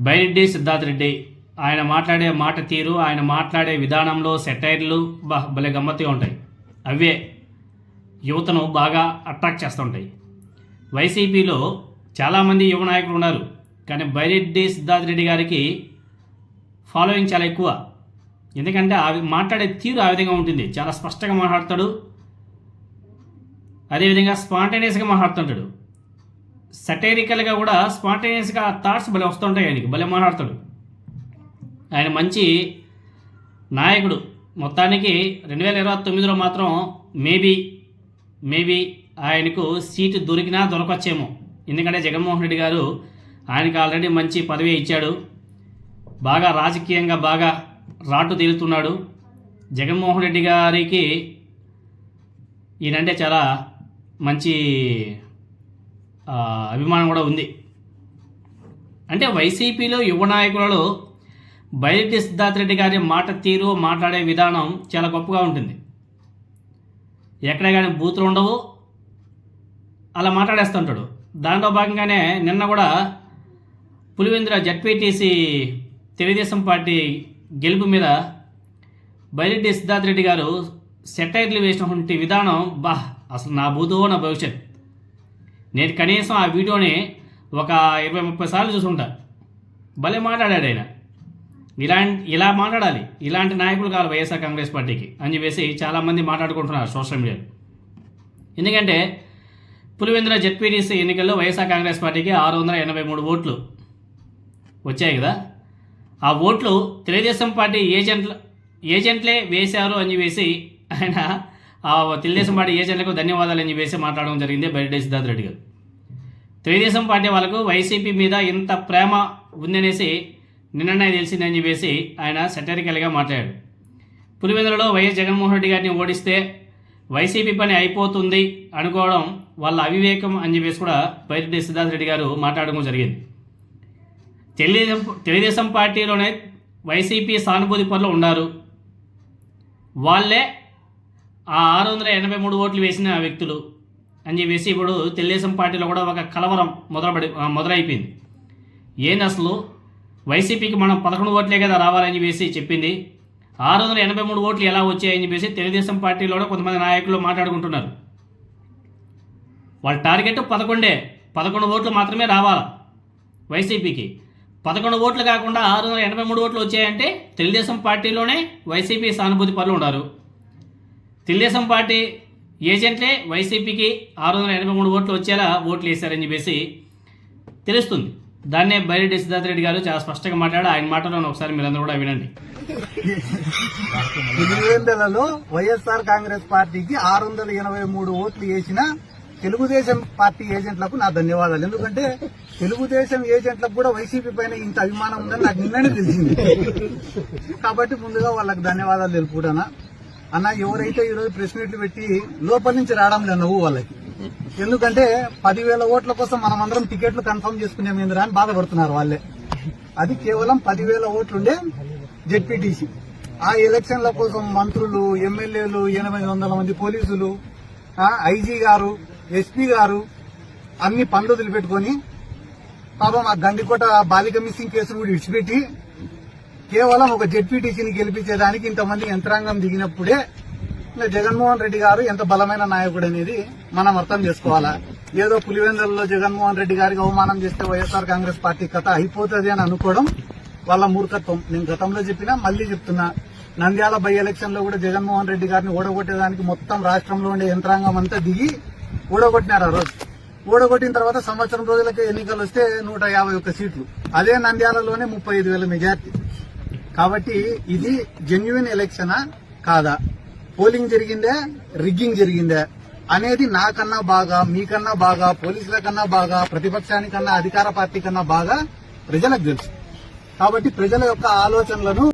బైరెడ్డి సిద్ధార్థ్ రెడ్డి ఆయన మాట్లాడే మాట తీరు ఆయన మాట్లాడే విధానంలో సెటైర్లు బా భలే గమ్మత్తుగా ఉంటాయి. అవే యువతను బాగా అట్రాక్ట్ చేస్తుంటాయి. వైసీపీలో చాలామంది యువ నాయకులు ఉన్నారు కానీ బైరెడ్డి సిద్ధార్థ్ రెడ్డి గారికి ఫాలోయింగ్ చాలా ఎక్కువ. ఎందుకంటే ఆ మాట్లాడే తీరు ఆ విధంగా ఉంటుంది. చాలా స్పష్టంగా మాట్లాడతాడు. అదేవిధంగా స్పాంటేనియస్గా మాట్లాడుతుంటాడు. సటైరికల్గా కూడా స్పాంటేనియస్గా థాట్స్ భలే వస్తుంటాయి ఆయనకి భలే మాట్లాడతాడు. ఆయన మంచి నాయకుడు. మొత్తానికి రెండు వేల ఇరవై తొమ్మిదిలో మాత్రం మేబీ మేబీ ఆయనకు సీటు దొరికినా దొరకొచ్చేమో. ఎందుకంటే జగన్మోహన్ రెడ్డి గారు ఆయనకు ఆల్రెడీ మంచి పదవి ఇచ్చాడు. బాగా రాజకీయంగా బాగా రాటు తీరుతున్నాడు. జగన్మోహన్ రెడ్డి గారికి ఈయనంటే చాలా మంచి అభిమానం కూడా ఉంది. అంటే వైసీపీలో యువ నాయకులలో బైరెడ్డి సిద్ధార్థ రెడ్డి గారి మాట తీరు మాట్లాడే విధానం చాలా గొప్పగా ఉంటుంది. ఎక్కడ కానీ బూతులు ఉండవు. అలా మాట్లాడేస్తుంటాడు దాంట్లో భాగంగానే నిన్న కూడా పులివెందుల జడ్పీటీసీ తెలుగుదేశం పార్టీ గెలుపు మీద బైరెడ్డి సిద్ధార్థ రెడ్డి గారు సెటైర్లు వేసినటువంటి విధానం బా అసలు నా బూతో నా భవిష్యత్? నేను కనీసం ఆ వీడియోని ఒక ఇరవై ముప్పై సార్లు చూసుంటా. భలే మాట్లాడాడు ఆయన. ఇలాంటి ఇలా మాట్లాడాలి. ఇలాంటి నాయకులు కావాలి వైఎస్ఆర్ కాంగ్రెస్ పార్టీకి అని చెప్పేసి చాలామంది మాట్లాడుకుంటున్నారు సోషల్ మీడియాలో. ఎందుకంటే పులివెందుల జెడ్పీటీసీ ఎన్నికల్లో వైఎస్ఆర్ కాంగ్రెస్ పార్టీకి ఆరు వందల ఎనభై మూడు ఓట్లు వచ్చాయి కదా. ఆ ఓట్లు తెలుగుదేశం పార్టీ ఏజెంట్లు ఏజెంట్లే వేశారు అని చెప్పేసి ఆయన తెలుగుదేశం పార్టీ ఏజెంట్లకు ధన్యవాదాలు అని చెప్పేసి మాట్లాడడం జరిగింది బైరెడ్డి సిద్ధార్థ రెడ్డి గారు. తెలుగుదేశం పార్టీ వాళ్ళకు వైసీపీ మీద ఇంత ప్రేమ ఉందనేసి నిన్ననే తెలిసిందని చెప్పేసి ఆయన సెటరికల్గా మాట్లాడాడు పులివెందులలో వైఎస్ జగన్మోహన్ రెడ్డి గారిని ఓడిస్తే వైసీపీ పని అయిపోతుంది అనుకోవడం వాళ్ళ అవివేకం అని చెప్పేసి కూడా బైరెడ్డి సిద్ధార్థ రెడ్డి గారు మాట్లాడడం జరిగింది. తెలుగుదేశం తెలుగుదేశం పార్టీలోనే వైసీపీ సానుభూతి పనులు ఉన్నారు. వాళ్ళే ఆ ఆరు వందల ఎనభై మూడు ఓట్లు వేసిన వ్యక్తులు అని చెప్పేసి ఇప్పుడు తెలుగుదేశం పార్టీలో కూడా ఒక కలవరం మొదలుపడి మొదలైపోయింది. ఏంది అసలు? వైసీపీకి మనం పదకొండు ఓట్లే కదా రావాలని చెప్పేసి చెప్పింది. ఆరు వందల ఎనభై మూడు ఓట్లు ఎలా వచ్చాయని చెప్పేసి తెలుగుదేశం పార్టీలో కూడా కొంతమంది నాయకులు మాట్లాడుకుంటున్నారు. వాళ్ళ టార్గెట్ పదకొండే. పదకొండు ఓట్లు మాత్రమే రావాలా వైసీపీకి? పదకొండు ఓట్లు కాకుండా ఆరు వందల ఎనభై మూడు ఓట్లు వచ్చాయంటే తెలుగుదేశం పార్టీలోనే వైసీపీ సానుభూతి పనులు ఉన్నారు. తెలుగుదేశం పార్టీ ఏజెంట్లే వైసీపీకి ఆరు వందల ఎనభై మూడు ఓట్లు వచ్చేలా ఓట్లు వేశారని చెప్పేసి తెలుస్తుంది. దాన్నే బైరెడ్డి సిద్ధార్థ రెడ్డి గారు చాలా స్పష్టంగా మాట్లాడు ఆయన మాటలను ఒకసారి మీరందరూ కూడా వినండి. వైఎస్ఆర్ కాంగ్రెస్ పార్టీకి ఆరు వందల ఎనభై మూడు ఓట్లు వేసిన తెలుగుదేశం పార్టీ ఏజెంట్లకు నా ధన్యవాదాలు. ఎందుకంటే తెలుగుదేశం ఏజెంట్లకు కూడా వైసీపీ పైన ఇంత అభిమానం ఉందని నాకు నిన్ననే తెలిసింది. కాబట్టి ముందుగా వాళ్ళకి ధన్యవాదాలు తెలుపుకుంటానా అన్న ఎవరైతే ఈరోజు ప్రెస్ మీట్లు పెట్టి లోపల నుంచి రావడం లేదు నువ్వు వాళ్ళకి. ఎందుకంటే పదివేల ఓట్ల కోసం మనం అందరం టికెట్లు కన్ఫర్మ్ చేసుకునేమేందిరా అని బాధపడుతున్నారు వాళ్ళే. అది కేవలం పదివేల ఓట్లుండే జెడ్పీటీసీ. ఆ ఎలక్షన్ల కోసం మంత్రులు ఎమ్మెల్యేలు ఎనభై వందల మంది పోలీసులు ఐజీ గారు ఎస్పీ గారు అన్ని పనులు వదిలిపెట్టుకుని పాపం ఆ గండికోట బాలిక మిస్సింగ్ కేసును కూడా విడిచిపెట్టి కేవలం ఒక జెడ్పీటీసీని గెలిపించేదానికి ఇంతమంది యంత్రాంగం దిగినప్పుడే జగన్మోహన్ రెడ్డి గారు ఎంత బలమైన నాయకుడు అనేది మనం అర్థం చేసుకోవాలా? ఏదో పులివెందులలో జగన్మోహన్ రెడ్డి గారికి అవమానం చేస్తే వైఎస్ఆర్ కాంగ్రెస్ పార్టీ కథ అయిపోతుంది అని అనుకోవడం వాళ్ళ మూర్ఖత్వం. నేను గతంలో చెప్పినా మళ్ళీ చెప్తున్నా. నంద్యాల బై ఎలక్షన్లో కూడా జగన్మోహన్ రెడ్డి గారిని ఓడగొట్టేదానికి మొత్తం రాష్ట్రంలో ఉండే యంత్రాంగం అంతా దిగి ఓడగొట్టినారు ఆ రోజు. ఓడగొట్టిన తర్వాత సంవత్సరం రోజులకే ఎన్నికలు వస్తే నూట యాభై ఒక్క సీట్లు. అదే నంద్యాలలోనే ముప్పై ఐదు వేల మెజార్టీ. కాబట్టి ఇది జెన్యున్ ఎలక్షనా కాదా? పోలింగ్ జరిగిందే? రిగ్గింగ్ జరిగిందే? అనేది నాకన్నా బాగా మీకన్నా బాగా పోలీసుల కన్నా బాగా ప్రతిపక్షానికన్నా అధికార పార్టీ కన్నా బాగా ప్రజలకు తెలుసు. కాబట్టి ప్రజల యొక్క ఆలోచనలను